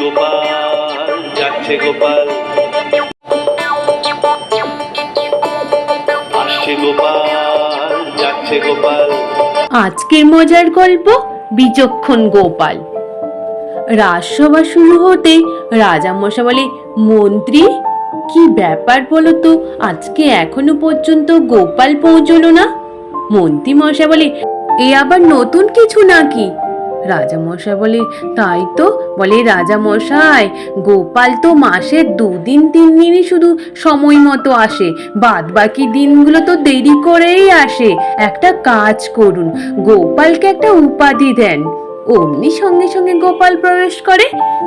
গোপাল যাচ্ছে গোপাল। আসছে গোপাল, যাচ্ছে গোপাল। আজকের মজার গল্প, বিচক্ষণ গোপাল। রাজসভা শুরু হতে রাজা মশা বলে মন্ত্রী, কি ব্যাপার বলো তো আজকে এখনও পর্যন্ত গোপাল পৌঁছলো না? মন্ত্রী মশা বলে এ আবার নতুন কিছু নাকি? রাজা মশাই বলে, তাই তো। বলে রাজা মশাই গোপাল তো মাসে দুদিন তিন দিনই শুধু সময় মতো আসে। বাদ বাকি দিনগুলো তো দেরি করেই আসে। একটা কাজ করুন, গোপালকে একটা উপাধি দেন। অমনি সঙ্গে সঙ্গে গোপাল প্রবেশ করে।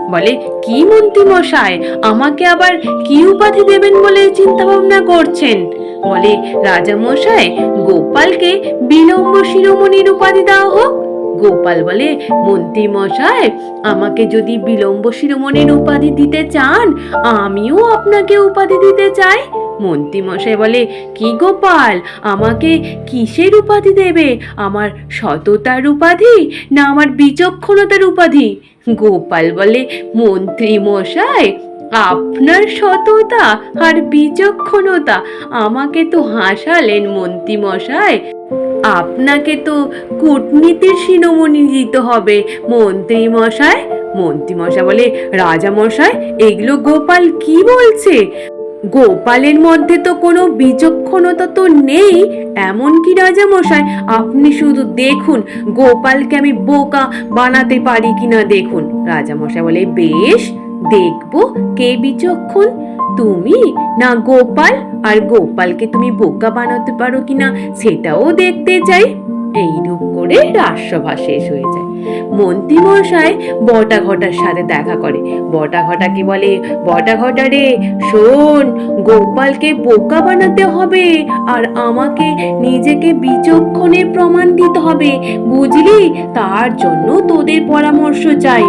বলে, কি মন্ত্রী মশাই, আমাকে আবার কি উপাধি দেবেন বলে চিন্তা ভাবনা করছেন? বলে রাজা মশাই গোপালকে বিলম্ব শিরোমণির উপাধি দেওয়া হোক। গোপাল বলে, মন্ত্রী মশাই, আমাকে যদি বিলম্ব শিরোমণির উপাধি দিতে চান, আমিও আপনাকে উপাধি দিতে চাই। মন্ত্রী মশাই বলে, কি গোপাল, আমাকে কিসের উপাধি দেবে? আমার সততার উপাধি না আমার বিচক্ষণতার উপাধি? গোপাল বলে, মন্ত্রী মশাই, আপনার সততা আর বিচক্ষণতা আমাকে তো হাসালেন মন্ত্রী মশাই। আপনাকে তো কূটনীতির শিরোমণি দিতে হবে। মন্ত্রী মশাই মন্ত্রী মশাই বলে রাজা মশাই, এগুলো গোপাল কি বলছে? গোপালের মধ্যে তো কোনো বিচক্ষণতা তো নেই এমন কি রাজা মশাই, আপনি শুধু দেখুন, গোপালকে আমি বোকা বানাতে পারি কিনা দেখুন। রাজা মশাই বলে, বেশ, দেখব, কে বিচক্ষণ? তুমি না গোপাল? আর গোপালকে তুমি বোকা বানাতে পারো কিনা সেটাও দেখতে চাই। এইরূপ করে রাজসভা শেষ হয়ে যায়। মন্ত্রী মশাই বটা ঘটার সাথে দেখা করে। বটা ঘটাকে বলে? বটা ঘটা রে, শোন, গোপালকে বোকা বানাতে হবে আর আমাকে নিজেকে বিচক্ষণের প্রমাণ দিতে হবে। বুঝলি? তার জন্য তোদের পরামর্শ চাই।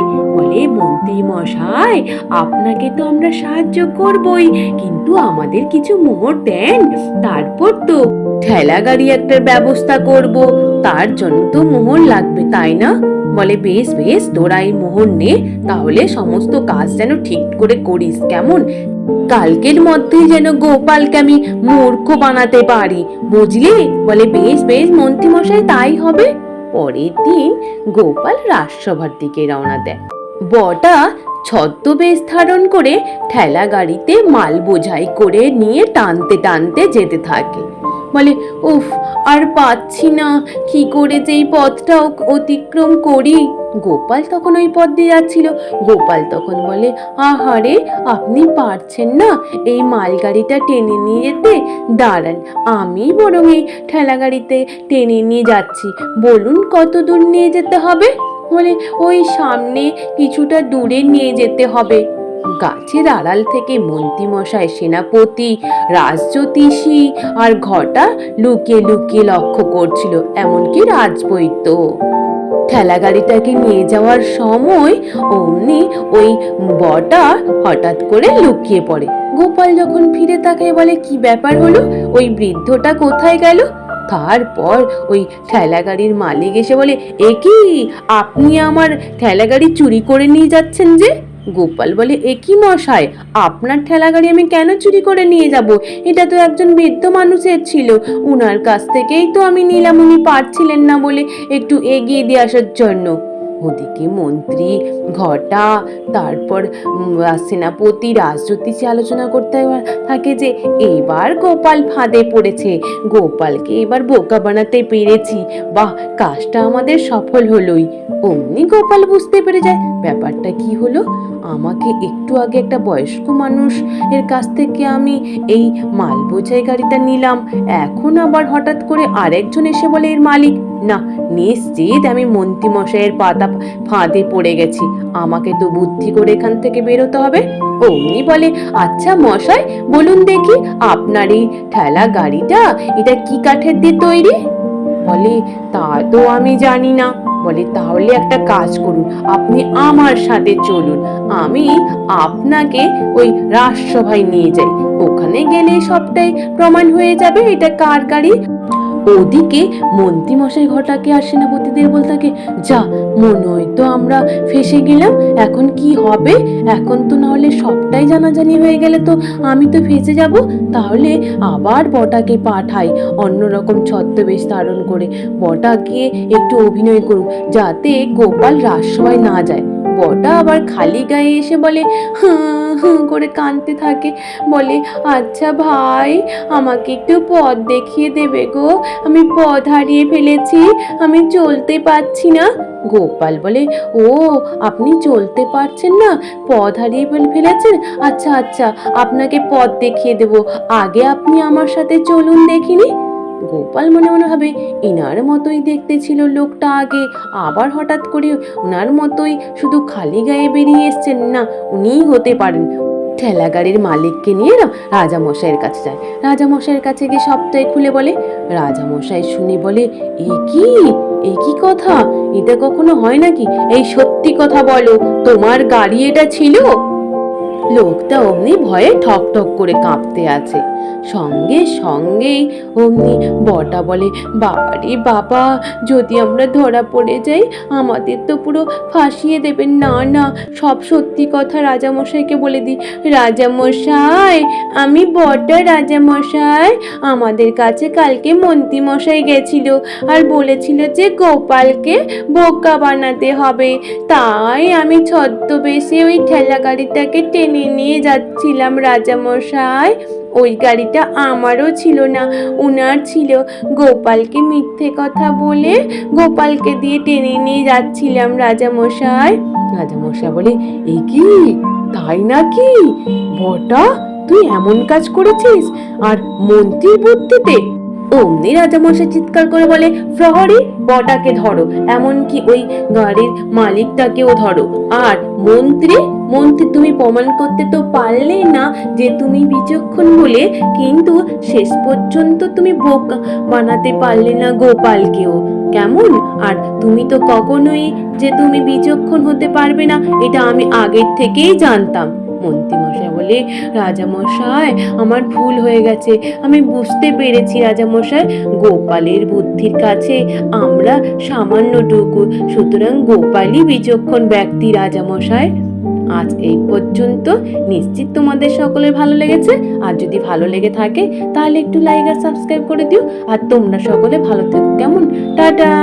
বলে, মন্ত্রী মশাই, আপনাকে তো আমরা সাহায্য করবই, কিন্তু আমাদের কিছু মোহর দেন, তারপর তো ঠেলা গাড়ি একটা ব্যবস্থা করব, তার জন্য তো মোহর লাগবে, তাই না? বলে, বেশ বেশ, তোরা এই মোহর নে, তাহলে সমস্ত কাজ যেন ঠিক করে করিস, কেমন? কালকের মধ্যেই যেন গোপালকে আমি মূর্খ বানাতে পারি, বুঝলি? বলে, বেশ বেশ, মন্ত্রী মশাই, তাই হবে। পরের দিন গোপাল রাজসভার দিকে রওনা দেয়। বটা ছদ্মবেশ ধারণ করে ঠেলা গাড়িতে মাল বোঝাই করে নিয়ে টানতে টানতে যেতে থাকে। বলে, উফ, আর পাচ্ছি না। কি করে যে এই পথটা অতিক্রম করি? গোপাল তখন ওই পথ দিয়ে যাচ্ছিল। গোপাল তখন বলে, আহারে, আপনি পারছেন না এই মালগাড়িটা টেনে নিয়ে যেতে। দাঁড়ান, আমি বরং এই ঠেলা গাড়িতে টেনে নিয়ে যাচ্ছি। বলুন কত দূর নিয়ে যেতে হবে? বলে, ওই সামনে কিছুটা দূরে নিয়ে যেতে হবে। গাছের আড়াল থেকে মন্ত্রীমশাই সেনাপতি, রাজজ্যোতিষী আর ঘটা লুকিয়ে লুকিয়ে লক্ষ্য করছিল, এমনকি রাজবৈদ্য। ঠেলা গাড়িটাকে নিয়ে যাওয়ার সময় অমনি ওই বটা হঠাৎ করে লুকিয়ে পড়ে। গোপাল যখন ফিরে তাকায় বলে, কি ব্যাপার হলো? ওই বৃদ্ধটা কোথায় গেল? তারপর ওই ঠেলা গাড়ির মালিক এসে বলে, এ কি? আপনি আমার ঠেলা গাড়ি চুরি করে নিয়ে যাচ্ছেন যে? গোপাল বলে একই মশাই? আপনার ঠেলা গাড়ি আমি কেন চুরি করে নিয়ে যাব? এটা তো একজন বৃদ্ধ মানুষের ছিল। উনার কাছ থেকেই তো আমি নিলাম, উনি পারছিলেন না বলে একটু এগিয়ে দিয়ে আসার জন্য। ওদিকে মন্ত্রী, ঘটা, তারপর সেনাপতি রাজজ্যোতিষে আলোচনা করতে থাকে যে এবার গোপাল ফাঁদে পড়েছে। গোপালকে এবার বোকা বানাতে পেরেছি। বাহ, কাজটা আমাদের সফল হলোই। অমনি গোপাল বুঝতে পেরে যায়। ব্যাপারটা কি হলো? আমাকে একটু আগে একটা বয়স্ক মানুষ এর কাছ থেকে আমি এই মাল বোঝাই গাড়িটা নিলাম। এখন আবার হঠাৎ করে আরেকজন এসে বলে, এর মালিক, না, নিশ্চিত আমি মন্ত্রী মশাইয়ের পাতা ফাঁদে পড়ে গেছি। আমাকে তো বুদ্ধি করে এখান থেকে বেরোতে হবে। অমনি বলে আচ্ছা মশাই, বলুন দেখি, আপনার এই ঠেলা গাড়িটা, এটা কি কাঠের দিয়ে তৈরি? বলে, তা তো আমি জানি না। বলে, তাহলে একটা কাজ করুন, আপনি আমার সাথে চলুন। আমি আপনাকে ওই রাজসভায় নিয়ে যাই। ওখানে গেলে সবটাই প্রমাণ হয়ে যাবে, এটা কার গাড়ি? ওদিকে মন্ত্রীমশাই ঘটাকে আর সেনাপতিদের বলতে থাকে যা, মনে হয় তো আমরা ফেসে গেলাম, এখন কি হবে? এখন তো না হলে সবটাই জানাজানি হয়ে গেলে তো আমি তো ফেসে যাব। তাহলে আবার বটাকে পাঠাই অন্যরকম ছদ্মবেশ ধারণ করে। বটা গিয়ে একটু অভিনয় করুক, যাতে গোপাল রাজসভায় না যায়। বটা আবার খালি গায়ে এসে বলে, হুঁ হুঁ করে কাঁদতে থাকে। বলে আচ্ছা ভাই, আমাকে একটু পথ দেখিয়ে দেবে গো। আমি পথ হারিয়ে ফেলেছি, আমি চলতে পারছি না। গোপাল বলে, ও, আপনি চলতে পারছেন না, পথ হারিয়ে ফেল- ফেলেছেন? আচ্ছা আচ্ছা আপনাকে পথ দেখিয়ে দেব। আগে আপনি আমার সাথে চলুন দেখিনি? গোপাল মনে মনে ভাবে, এনার মতোই দেখতে ছিল লোকটা আগে। আবার হঠাৎ করে ওনার মতোই শুধু খালি গায়ে বেরিয়ে এসছেন না, উনিই হতে পারেন। ঠেলা গাড়ির মালিককে নিয়ে না রাজামশাইয়ের কাছে যায়। রাজামশাইয়ের কাছে গিয়ে সবটাই খুলে বলে, রাজামশাই শুনে বলে, এ কি? এ কি কথা? এটা কখনো হয় নাকি? এই সত্যি কথা বলো, তোমার গাড়ি এটা ছিল? লোকটা অমনি ভয়ে ঠক ঠক করে কাঁপতে আছে। সঙ্গে সঙ্গেই অমনি বটা বলে, বাবারে বাবা, যদি আমরা ধরা পড়ে যাই, আমাদের তো পুরো ফাঁসিয়ে দেবেন। না না, সব সত্যি কথা রাজামশাইকে বলে দিই। রাজামশাই, আমি বটা রাজামশাই। আমাদের কাছে কালকে মন্ত্রীমশাই গেছিল আর বলেছিল যে গোপালকে বোকা বানাতে হবে। তাই আমি ছদ্মবেশে ওই ঠেলা গাড়িটাকে টেনে নিয়ে যাচ্ছিলাম রাজামশাই। ওই গাড়িটা আমারও ছিল না, উনার ছিল। গোপালকে মিথ্যে কথা বলে গোপালকে দিয়ে টেনে নিয়ে যাচ্ছিলাম রাজামশাই। রাজামশাই বলে, এ কি? তাই নাকি? বটা, তুই এমন কাজ করেছিস? আর মন্ত্রীর বুদ্ধিতে অমনি রাজামশাই চিৎকার করে বলে, প্রহরী, বটাকে ধরো, এমনকি ওই গাড়ির মালিকটাকেও ধরো। আর মন্ত্রী মন্ত্রী, তুমি প্রমাণ করতে তো পারলে না যে তুমি বিচক্ষণ বলে, কিন্তু শেষ পর্যন্ত তুমি বোকা বানাতে পারলে না গোপালকেও। কেমন? আর তুমি তো কখনোই যে তুমি বিচক্ষণ হতে পারবে না, এটা আমি আগের থেকেই জানতাম। মন্ত্রীমশাই বলে, রাজামশাই, আমার ভুল হয়ে গেছে। আমি বুঝতে পেরেছি রাজামশাই, গোপালের বুদ্ধির কাছে আমরা সামান্যটুকু। সুতরাং গোপালই বিচক্ষণ ব্যক্তি রাজামশাই। আজ এই পর্যন্ত। নিশ্চিত তোমাদের সকলের ভালো লেগেছে। আর যদি ভালো লেগে থাকে, তাহলে একটু লাইক আর সাবস্ক্রাইব করে দিও। আর তোমরা সকলে ভালো থেকো। কেমন? টাটা!